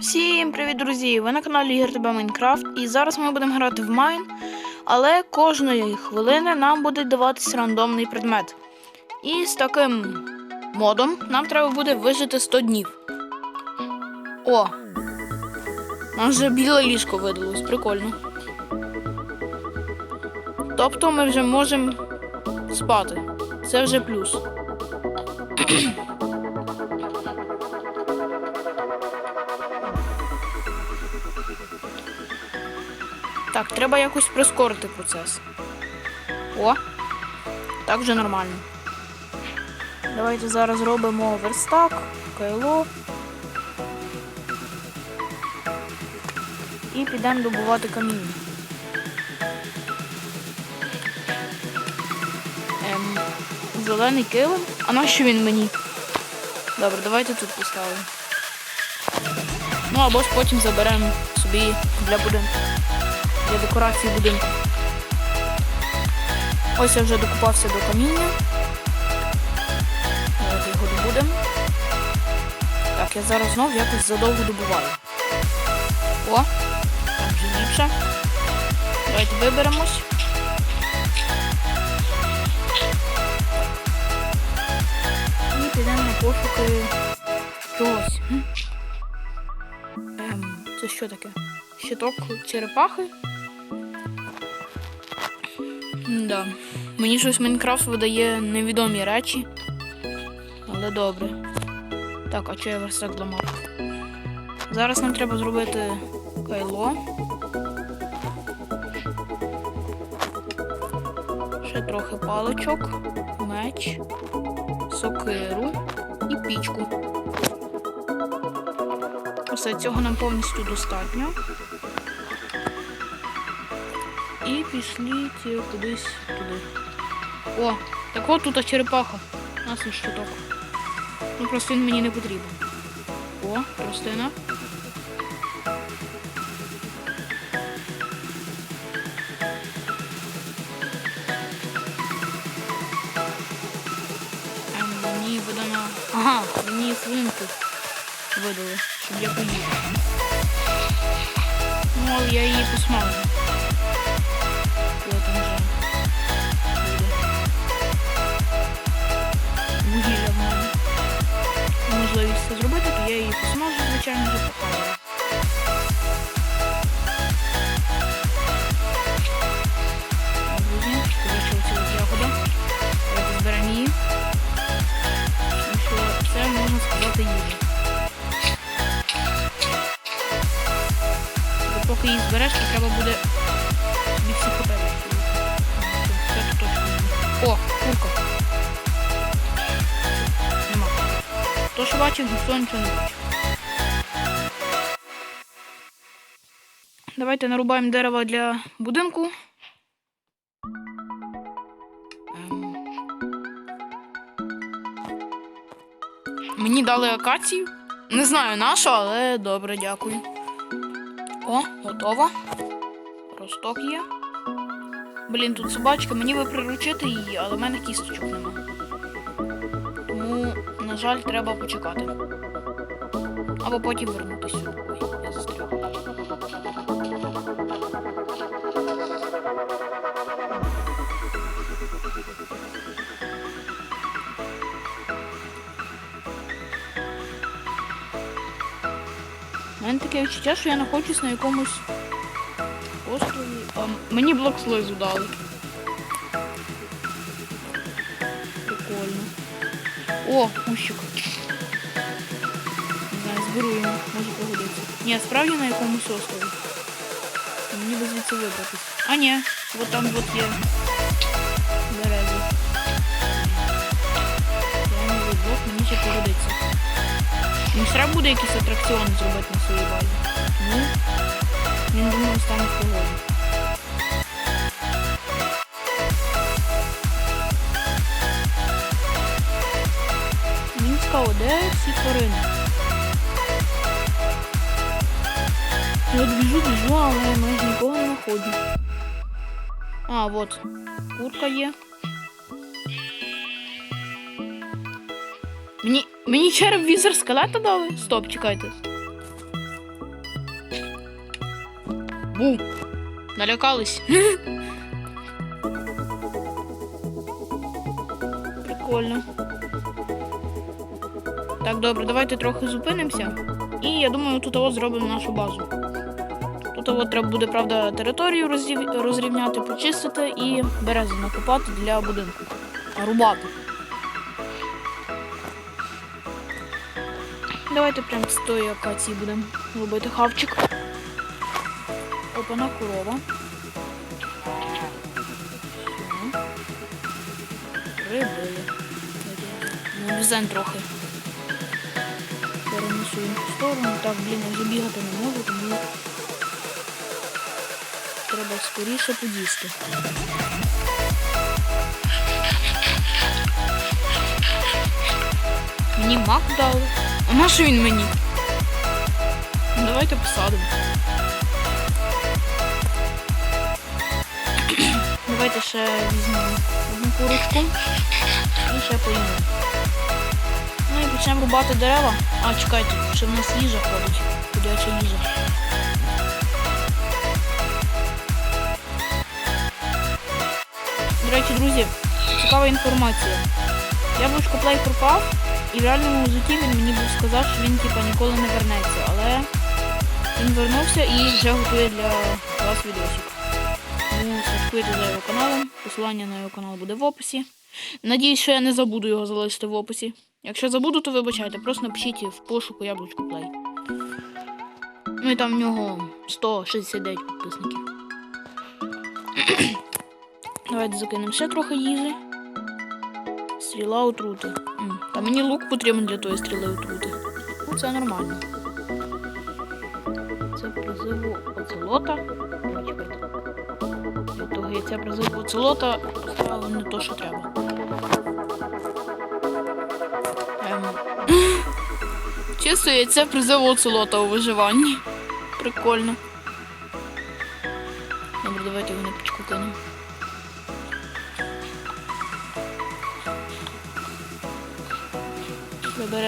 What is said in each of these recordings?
Всім привіт, друзі! Ви на каналі Ігор ТБ Майнкрафт. І зараз ми будемо грати в Майн, але кожної хвилини нам буде даватись рандомний предмет. І з таким модом нам треба буде вижити 100 днів. О! Нам вже біле ліжко видалось, прикольно. Тобто ми вже можемо спати. Це вже плюс. Так, треба якось прискорити процес. О! Так вже нормально. Давайте зараз зробимо верстак, кайло. І підемо добувати каміння. Ем, зелений килим. А нащо він мені? Добре, давайте тут поставимо. Ну або ж потім заберемо собі для будинку для декорації будинку. Ось я вже докупався до каміння. Давайте його добудемо. Так, я зараз знов якось задовго добуваю. О, там вже ліпше. Давайте виберемось. І підемо на пошуки. Ем, це що таке? Щиток черепахи? Да. Мені щось Майнкрафт видає невідомі речі. Але добре. Так, а чого я верстак зламав? Зараз нам треба зробити кайло. Ще трохи паличок, меч, сокиру і пічку. Все, цього нам повністю достатньо. І пішліть кудись туди. О, так от тут черепаха. Нас є щиток. Ну просто він мені не потрібен. О, тростина. Ем, мені видано. Ага, мені свинку видали, щоб я поїв. Ну, я її посмажу. То посмажу, звичайно, покажу. Друзі, коротше, оці ягоди. Зберемо її. Можна сказати їжа. Поки її збереш, то треба буде собі всі хп Це тут точно. О, курка. Нема. Хто що бачив, ніхто нічого не бачив. Давайте нарубаємо дерево для будинку. Ем. Мені дали акацію. Не знаю на що, але добре, дякую. О, готово. Росток є. Блін, тут собачка, мені би приручити її, але в мене кісточок нема. Тому, на жаль, треба почекати. Або потім вернутися. мене таке відчуття, що я знаходжусь на якомусь острові. А, мені блок слизу дали. Прикольно. О, кущик. Не знаю, зберу його, може погодиться. Ні, справді на якомусь острові. Мені би звідси вибратись. А ні, от там от є берези. Ж треба буде якісь атракціони зробити на своїй базі. Тому він думаю стане в погоді. Цікаво, де всі тварини? Я от біжу, біжу, але майже нікого не знаходжу. А, от. Курка є. Мені. Мені череп візер скелета дали? Стоп, чекайте. Бу. Налякались. Прикольно. Так, добре, давайте трохи зупинимося. І я думаю, тут от зробимо нашу базу. Тут от треба буде, правда, територію розрів- розрівняти, почистити і берези накопати для будинку. Рубати. Давайте прямо з тої акації будемо робити хавчик. Опана корова. Прибили. Ну, візен трохи. Перенесу в сторону. Так, блін, я вже бігати не можу, тому треба скоріше подісти. Мені мак дали. А що він мені? Ну, Давайте посадимо. Давайте ще візьмемо одну курочку і ще поїмо. Ну і почнемо рубати дерева. А, чекайте, ще в нас їжа ходить. Ходяча їжа. До речі, друзі, цікава інформація. Яблучко Плей пропав, в реальному житті він мені був сказав, що він типа ніколи не вернеться. Але він вернувся і вже готує для вас відосик. Тому слідкуйте за його каналом. Посилання на його канал буде в описі. Надіюсь, що я не забуду його залишити в описі. Якщо забуду, то вибачайте, просто напишіть в пошуку яблучко Плей. Ну і там в нього 169 підписників. Давайте закинемо ще трохи їжі. Стріла отрути. Та мені лук потрібен для тої стріли отрути. Ну, це нормально. Це призиву оцелота. Того яйця призиву оцелота поставили не то, що треба. Ем. Чисто яйце призиву оцелота у виживанні. Прикольно.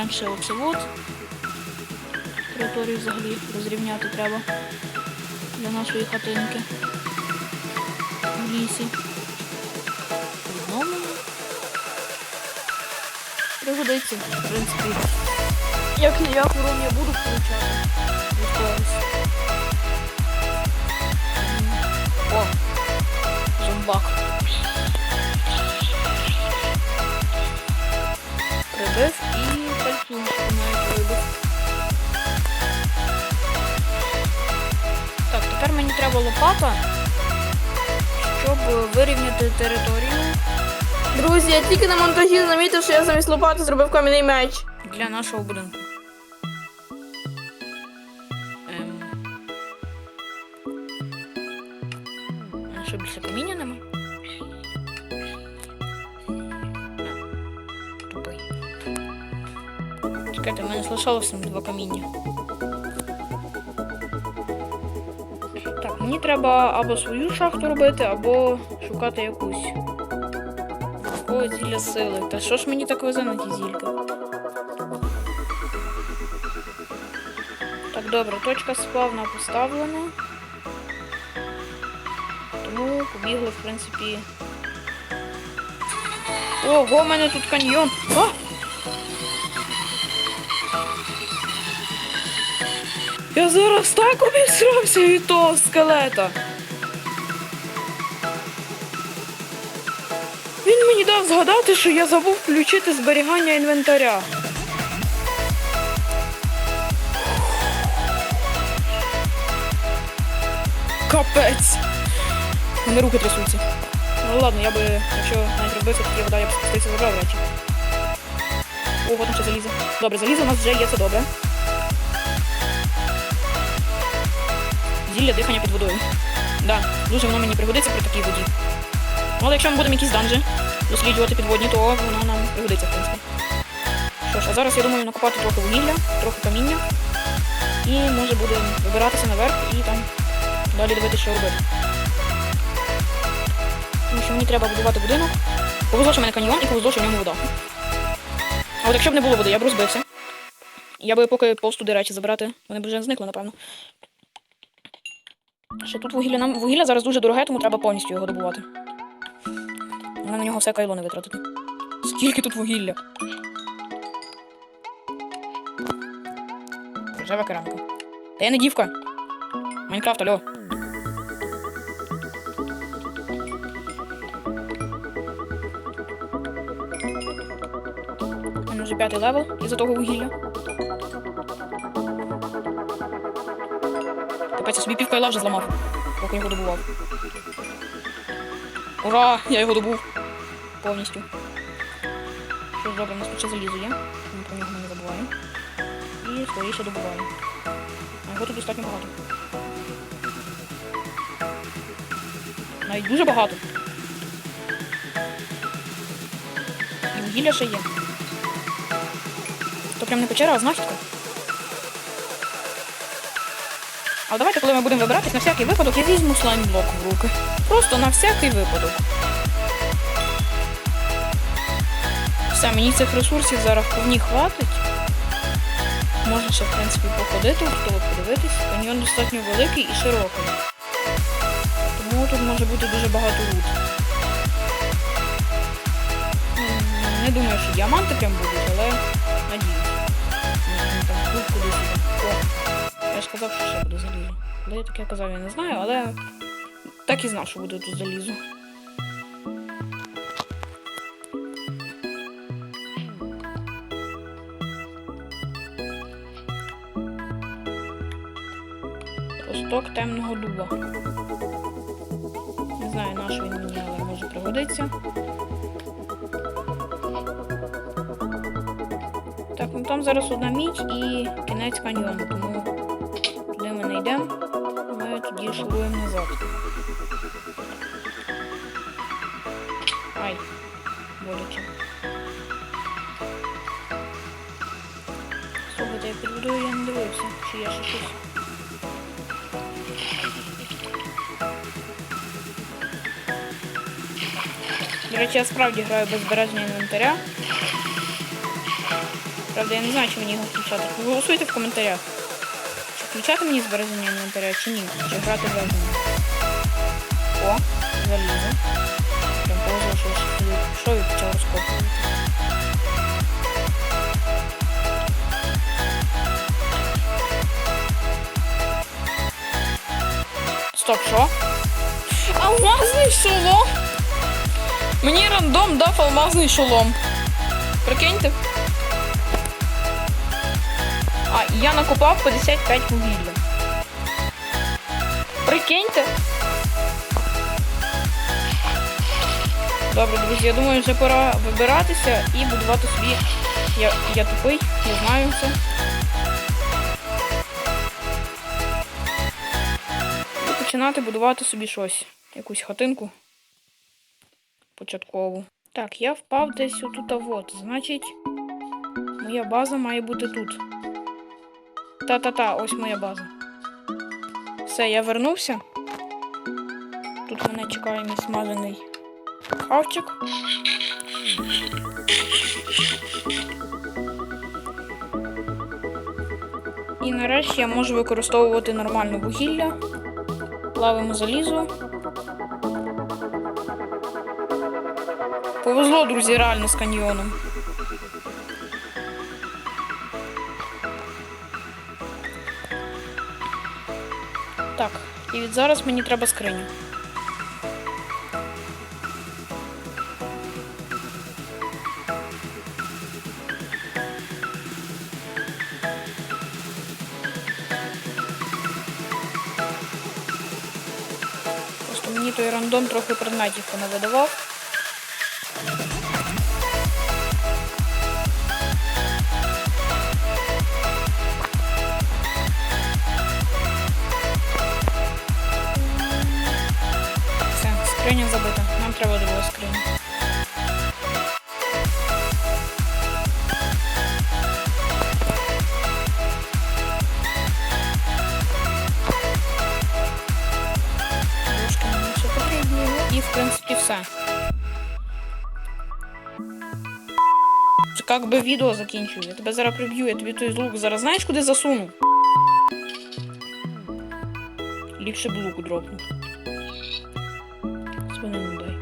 Виберемо ще оцевод. Територію взагалі розрівняти треба для нашої хатинки в лісі. Відновлено. Пригодиться, в принципі. Як не як урон я буду. М. О! Зомбак. Прибив і кальцунчик навіть вибив. Так, тепер мені треба лопата, щоб вирівняти територію Друзі, я тільки на монтажі замітив, що я замість лопати зробив кам'яний меч. для нашого будинку. Ем. Що більше каміння нема? Чекайте, в мене залишалося два каміння. Так, мені треба або свою шахту робити, або шукати якусь. О, зілля сили. Та що ж мені так везе на ті зілька? Так, добре, точка спавна поставлена. Тому побігли, в принципі. Ого, в мене тут каньйон. А! Я зараз так обісрався від того скелета. Він мені дав згадати, що я забув включити зберігання інвентаря. Капець. У мене руки трясуться. Ну ладно, я би, якщо навіть робився такі вода, я б спустився забрав речі. Ого, там ще залізо. Добре, залізо у нас вже є, це добре. Зілля дихання під водою. Да, дуже воно мені пригодиться при такій воді. Ну, але якщо ми будемо якісь данжі досліджувати підводні, то воно нам пригодиться, в принципі. Що ж, а зараз я думаю накопати трохи вугілля, трохи каміння. І може будемо вибиратися наверх і там далі дивитися, що робити. Тому що мені треба будувати будинок. Повезло, що в мене каньйон і повезло, що в ньому вода. А от якщо б не було води, я б розбився. Я би поки повз туди речі забрати, вони б вже зникли, напевно. Ще тут вугілля нам вугілля зараз дуже дороге, тому треба повністю його добувати. Мене на нього все кайло не витратити. Скільки тут вугілля? Рожева керамка. Та я не дівка. Майнкрафт, мене вже п'ятий левел із-за того вугілля. Капець, я собі пів вже зламав, поки його добував. Ура! Я його добув. Повністю. Що ж добре, у нас ще залізо є. Ми про нього не забуваємо. І скоріше добуваємо. А його тут достатньо багато. Навіть дуже багато. І вугілля ще є. То прям не печера, а знахідка. Але давайте, коли ми будемо вибиратись, на всякий випадок я візьму слаймблок в руки. Просто на всякий випадок. Все, мені цих ресурсів зараз повні хватить. Можна ще, в принципі, походити, хто подивитись. Каньйон достатньо великий і широкий. Тому тут може бути дуже багато лут. Не думаю, що діаманти прям будуть, але надіюсь. Там. О, я ж казав, що ще буде залізо. Коли я таке казав, я не знаю, але так і знав, що буде тут залізо. Росток темного дуба. Не знаю, на що він мені, але може пригодиться. Так, ну там зараз одна мідь і кінець каньйону, тому туди ми не йдемо. Ми тоді шуруємо назад. Ай, боляче. Слухайте, я під водою я не дивився, чи є ще щось. До речі, я справді граю без збереження інвентаря. Правда, я не знаю, чи мені його включати. Голосуйте в коментарях. Включати мені збереження інвентаря, чи ні? Чи грати без. О, залізо. Прям повезло, що я пішов і почав розкопувати. Стоп, що? Алмазний шолом! Мені рандом дав алмазний шолом. Прикиньте. А, я накопав 55 вугілля. Прикиньте. Добре, друзі, я думаю, вже пора вибиратися і будувати собі. Я, я тупий, я знаю це. І починати будувати собі щось. Якусь хатинку. Початкову. Так, я впав десь отут, а вот. Значить, моя база має бути тут. Та-та-та, ось моя база. Все, я вернувся. Тут мене чекає мій смажений хавчик. І нарешті я можу використовувати нормальне вугілля. Плавимо залізо. Повезло, друзі, реально з каньйоном. Так, і від зараз мені треба скриню. Просто мені той рандом трохи предметів понавидавав. Як би відео закінчую. Я тебе зараз приб'ю, я тобі той звук зараз знаєш, куди засуну? Ліпше б луку дропну. Свинину дай.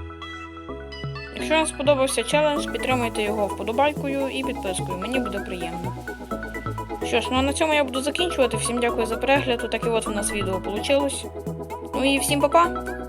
Якщо вам сподобався челендж, підтримуйте його вподобайкою і підпискою. Мені буде приємно. Що ж, ну а на цьому я буду закінчувати. Всім дякую за перегляд. Отаке от у нас відео вийшло. Ну і всім па-па!